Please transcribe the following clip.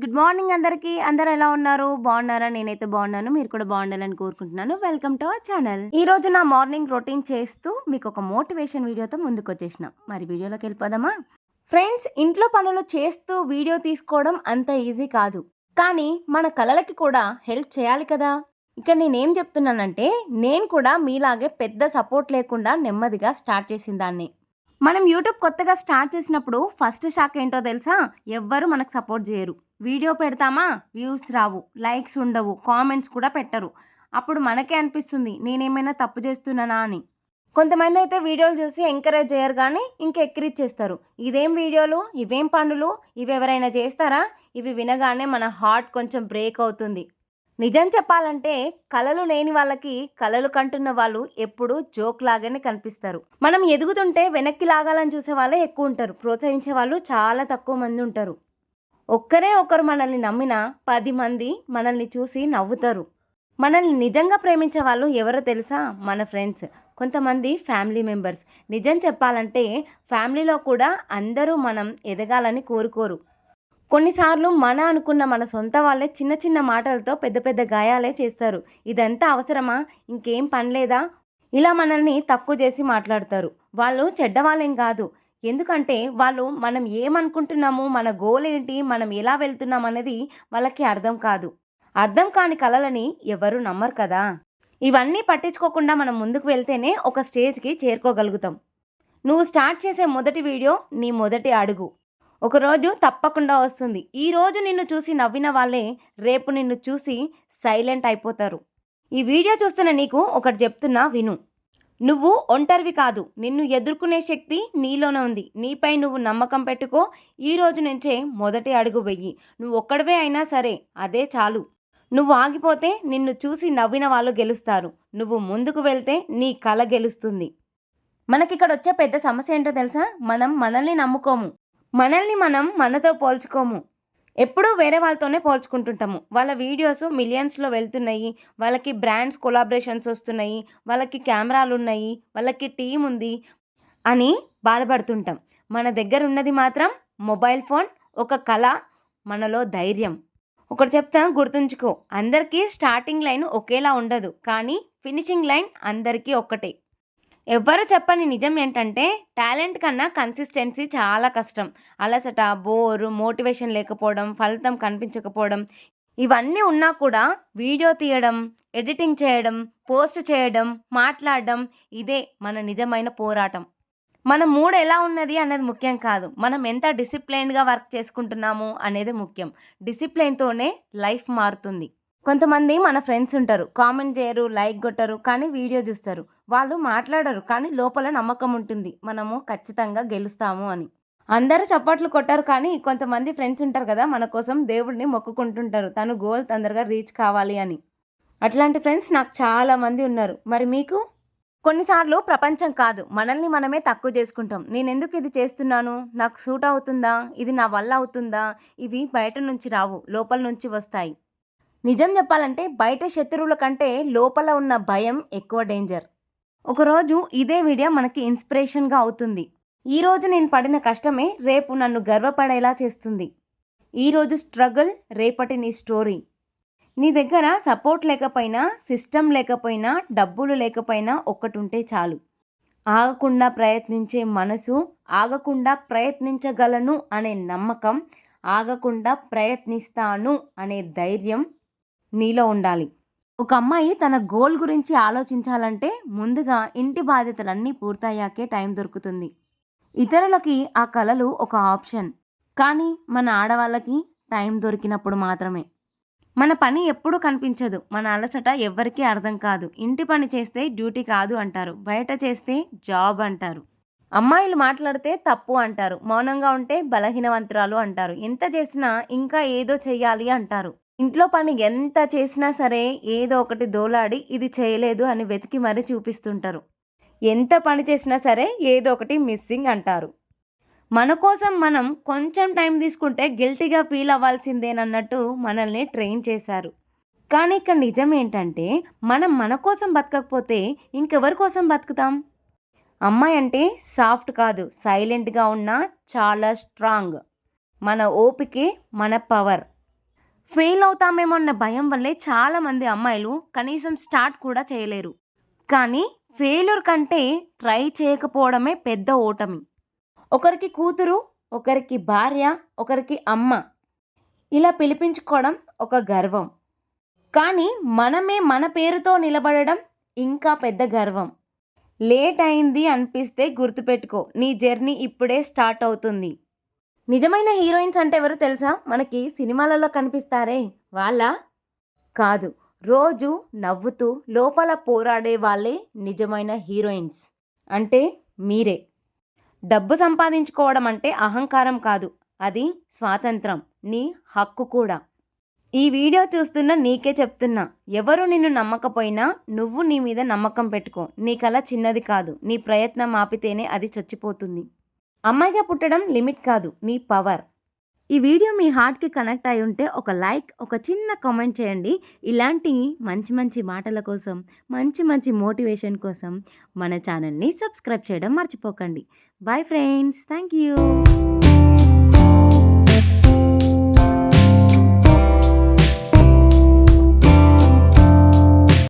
Good morning అందరికీ. అందరు ఎలా ఉన్నారు? బాగున్నారా? నేనైతే బాగున్నాను. మీరు కూడా బాగుండాలని కోరుకుంటున్నాను. వెల్కమ్ టు అవర్ ఛానల్ ఈ రోజు నా మార్నింగ్ రొటీన్ చేస్తూ మీకు ఒక మోటివేషన్ వీడియోతో ముందుకు వచ్చేసిన మరి వీడియోలోకి వెళ్ళిపోదామా? ఫ్రెండ్స్ ఇంట్లో పనులు చేస్తూ వీడియో తీసుకోవడం అంత ఈజీ కాదు. కానీ మన కళలకి కూడా హెల్ప్ చేయాలి కదా? ఇక్కడ నేనేం చెప్తున్నానంటే నేను కూడా మీలాగే పెద్ద సపోర్ట్ లేకుండా నెమ్మదిగా స్టార్ట్ చేసిన దాన్ని. మనం యూట్యూబ్ కొత్తగా స్టార్ట్ చేసినప్పుడు ఫస్ట్ షాక్ ఏంటో తెలుసా? ఎవ్వరు మనకు సపోర్ట్ చేయరు. వీడియో పెడతామా? వ్యూస్ రావు. లైక్స్ ఉండవు. కామెంట్స్ కూడా పెట్టరు. అప్పుడు మనకే అనిపిస్తుంది నేనేమైనా తప్పు చేస్తున్నానా అని. కొంతమంది అయితే వీడియోలు చూసి ఎంకరేజ్ చేయరు కానీ ఇంకా ఇదేం వీడియోలు? ఇవేం పనులు? ఇవి ఎవరైనా చేస్తారా? ఇవి వినగానే మన హార్ట్ కొంచెం బ్రేక్ అవుతుంది. నిజం చెప్పాలంటే కళలు లేని వాళ్ళకి కళలు కంటున్న వాళ్ళు ఎప్పుడూ జోక్ లాగానే కనిపిస్తారు. మనం ఎదుగుతుంటే వెనక్కి లాగాలని చూసే వాళ్ళే ఎక్కువ ఉంటారు. ప్రోత్సహించే వాళ్ళు చాలా తక్కువ మంది ఉంటారు. ఒక్కరే ఒకరు మనల్ని నమ్మిన పది మంది మనల్ని చూసి నవ్వుతారు. మనల్ని నిజంగా ప్రేమించే వాళ్ళు ఎవరో తెలుసా? మన ఫ్రెండ్స్. కొంతమంది ఫ్యామిలీ మెంబర్స్. నిజం చెప్పాలంటే ఫ్యామిలీలో కూడా అందరూ మనం ఎదగాలని కోరుకోరు. కొన్నిసార్లు మన అనుకున్న మన సొంత వాళ్ళే చిన్న చిన్న మాటలతో పెద్ద పెద్ద గాయాలే చేస్తారు. ఇదంతా అవసరమా? ఇంకేం పనిలేదా ఇలా మనల్ని తక్కువ చేసి మాట్లాడతారు. వాళ్ళు చెడ్డవాళ్ళేం కాదు. ఎందుకంటే వాళ్ళు మనం ఏమనుకుంటున్నాము మన గోల్ ఏంటి మనం ఎలా వెళ్తున్నాం అనేది వాళ్ళకి అర్థం కాదు. అర్థం కాని కళలని ఎవరు నమ్మరు కదా. ఇవన్నీ పట్టించుకోకుండా మనం ముందుకు వెళ్తేనే ఒక స్టేజ్కి చేరుకోగలుగుతాం. నువ్వు స్టార్ట్ చేసే మొదటి వీడియో నీ మొదటి అడుగు. ఒకరోజు తప్పకుండా వస్తుంది. ఈ రోజు నిన్ను చూసి నవ్విన వాళ్ళే రేపు నిన్ను చూసి సైలెంట్ అయిపోతారు. ఈ వీడియో చూస్తున్న నీకు ఒకటి చెప్తున్నా విను. నువ్వు ఒంటరివి కాదు. నిన్ను ఎదుర్కొనే శక్తి నీలోనే ఉంది. నీపై నువ్వు నమ్మకం పెట్టుకో. ఈ రోజు నుంచే మొదటి అడుగు వెయ్యి. నువ్వు ఒక్కడవే అయినా సరే అదే చాలు. నువ్వు ఆగిపోతే నిన్ను చూసి నవ్విన వాళ్ళు గెలుస్తారు. నువ్వు ముందుకు వెళ్తే నీ కళ గెలుస్తుంది. మనకిక్కడ వచ్చే పెద్ద సమస్య ఏంటో తెలుసా? మనం మనల్ని నమ్ముకోము. మనల్ని మనం మనతో పోల్చుకోము. ఎప్పుడూ వేరే వాళ్ళతోనే పోల్చుకుంటుంటాము. వాళ్ళ వీడియోస్ మిలియన్స్లో వెళ్తున్నాయి. వాళ్ళకి బ్రాండ్స్ కొలాబరేషన్స్ వస్తున్నాయి. వాళ్ళకి కెమెరాలు ఉన్నాయి వాళ్ళకి టీం ఉంది అని బాధపడుతుంటాం. మన దగ్గర ఉన్నది మాత్రం మొబైల్ ఫోన్ ఒక కళ మనలో ధైర్యం. ఒకటి చెప్తా గుర్తుంచుకో. అందరికీ స్టార్టింగ్ లైన్ ఒకేలా ఉండదు. కానీ ఫినిషింగ్ లైన్ అందరికీ ఒక్కటే. ఎవ్వరు చెప్పని నిజం ఏంటంటే టాలెంట్ కన్నా కన్సిస్టెన్సీ చాలా కష్టం. అలసట బోరు మోటివేషన్ లేకపోవడం ఫలితం కనిపించకపోవడం ఇవన్నీ ఉన్నా కూడా వీడియో తీయడం ఎడిటింగ్ చేయడం పోస్ట్ చేయడం మాట్లాడడం ఇదే మన నిజమైన పోరాటం. మన మూడ్ ఎలా ఉన్నది అనేది ముఖ్యం కాదు. మనం ఎంత డిసిప్లైన్గా వర్క్ చేసుకుంటున్నాము అనేది ముఖ్యం. డిసిప్లైన్తోనే లైఫ్ మారుతుంది. కొంతమంది మన ఫ్రెండ్స్ ఉంటారు. కామెంట్ చేయరు లైక్ కొట్టరు కానీ వీడియో చూస్తారు. వాళ్ళు మాట్లాడరు కానీ లోపల నమ్మకం ఉంటుంది. మనము ఖచ్చితంగా గెలుస్తాము అని. అందరూ చప్పట్లు కొట్టారు కానీ కొంతమంది ఫ్రెండ్స్ ఉంటారు కదా మన కోసం దేవుడిని మొక్కుకుంటుంటారు. తను గోల్ తొందరగా రీచ్ కావాలి అని. అట్లాంటి ఫ్రెండ్స్ నాకు చాలామంది ఉన్నారు. మరి మీకు? కొన్నిసార్లు ప్రపంచం కాదు. మనల్ని మనమే తక్కువ చేసుకుంటాం. నేను ఎందుకు ఇది చేస్తున్నాను? నాకు సూట్ అవుతుందా? ఇది నా వల్ల అవుతుందా? ఇవి బయట నుంచి రావు లోపల నుంచి వస్తాయి. నిజం చెప్పాలంటే బయట శత్రువుల కంటే లోపల ఉన్న భయం ఎక్కువ డేంజర్ ఒకరోజు ఇదే వీడియో మనకి ఇన్స్పిరేషన్గా అవుతుంది. ఈరోజు నేను పడిన కష్టమే రేపు నన్ను గర్వపడేలా చేస్తుంది. ఈరోజు స్ట్రగుల్ రేపటి నీ స్టోరీ నీ దగ్గర సపోర్ట్ లేకపోయినా సిస్టమ్ లేకపోయినా డబ్బులు లేకపోయినా ఒక్కటుంటే చాలు. ఆగకుండా ప్రయత్నించే మనసు ఆగకుండా ప్రయత్నించగలను అనే నమ్మకం ఆగకుండా ప్రయత్నిస్తాను అనే ధైర్యం నీలో ఉండాలి. ఒక అమ్మాయి తన గోల్ గురించి ఆలోచించాలంటే ముందుగా ఇంటి బాధ్యతలన్నీ పూర్తయ్యాకే టైం దొరుకుతుంది. ఇతరులకి ఆ కళలు ఒక ఆప్షన్. కానీ మన ఆడవాళ్ళకి టైం దొరికినప్పుడు మాత్రమే. మన పని ఎప్పుడూ కనిపించదు. మన అలసట ఎవ్వరికీ అర్థం కాదు. ఇంటి పని చేస్తే డ్యూటీ కాదు అంటారు. బయట చేస్తే జాబ్ అంటారు. అమ్మాయిలు మాట్లాడితే తప్పు అంటారు. మౌనంగా ఉంటే బలహీనవంతురాలు అంటారు. ఎంత చేసినా ఇంకా ఏదో చెయ్యాలి అంటారు. ఇంట్లో పని ఎంత చేసినా సరే ఏదో ఒకటి దోలాడి ఇది చేయలేదు అని వెతికి మరీ చూపిస్తుంటారు. ఎంత పని చేసినా సరే ఏదో ఒకటి మిస్సింగ్ అంటారు. మన కోసం మనం కొంచెం టైం తీసుకుంటే గిల్టీగా ఫీల్ అవ్వాల్సిందేనన్నట్టు మనల్ని ట్రైన్ చేశారు. కానీ ఇక్కడ నిజం ఏంటంటే మనం మన కోసం బతకకపోతే ఇంకెవరి కోసం బతుకుతాం? అమ్మాయి అంటే సాఫ్ట్ కాదు సైలెంట్గా ఉన్న చాలా స్ట్రాంగ్. మన ఓపికే మన పవర్. ఫెయిల్ అవుతామేమో అన్న భయం వల్లే చాలామంది అమ్మాయిలు కనీసం స్టార్ట్ కూడా చేయలేరు. కానీ ఫెయిల్యూర్ కంటే ట్రై చేయకపోవడమే పెద్ద ఓటమి. ఒకరికి కూతురు ఒకరికి భార్య ఒకరికి అమ్మ. ఇలా పిలిపించుకోవడం ఒక గర్వం. కానీ మనమే మన పేరుతో నిలబడడం ఇంకా పెద్ద గర్వం. లేట్ అయింది అనిపిస్తే గుర్తుపెట్టుకో నీ జర్నీ ఇప్పుడే స్టార్ట్ అవుతుంది. నిజమైన హీరోయిన్స్ అంటే ఎవరు తెలుసా? మనకి సినిమాలలో కనిపిస్తారే. వాళ్ళ? కాదు. రోజు నవ్వుతూ లోపల పోరాడే వాళ్ళే నిజమైన హీరోయిన్స్. అంటే మీరే. డబ్బు సంపాదించుకోవడం అంటే అహంకారం కాదు. అది స్వాతంత్రం. నీ హక్కు కూడా. ఈ వీడియో చూస్తున్న నీకే చెప్తున్నా. ఎవరు నిన్ను నమ్మకపోయినా నువ్వు నీ మీద నమ్మకం పెట్టుకో. నీ కళ చిన్నది కాదు. నీ ప్రయత్నం ఆపితేనే అది చచ్చిపోతుంది. అమ్మాయిగా పుట్టడం లిమిట్ కాదు నీ పవర్. ఈ వీడియో మీ హార్ట్కి కనెక్ట్ అయి ఉంటే ఒక లైక్ ఒక చిన్న కామెంట్ చేయండి. ఇలాంటి మంచి మంచి మాటల కోసం మంచి మంచి మోటివేషన్ కోసం మన ఛానల్ని సబ్స్క్రైబ్ చేయడం మర్చిపోకండి. Bye friends thank you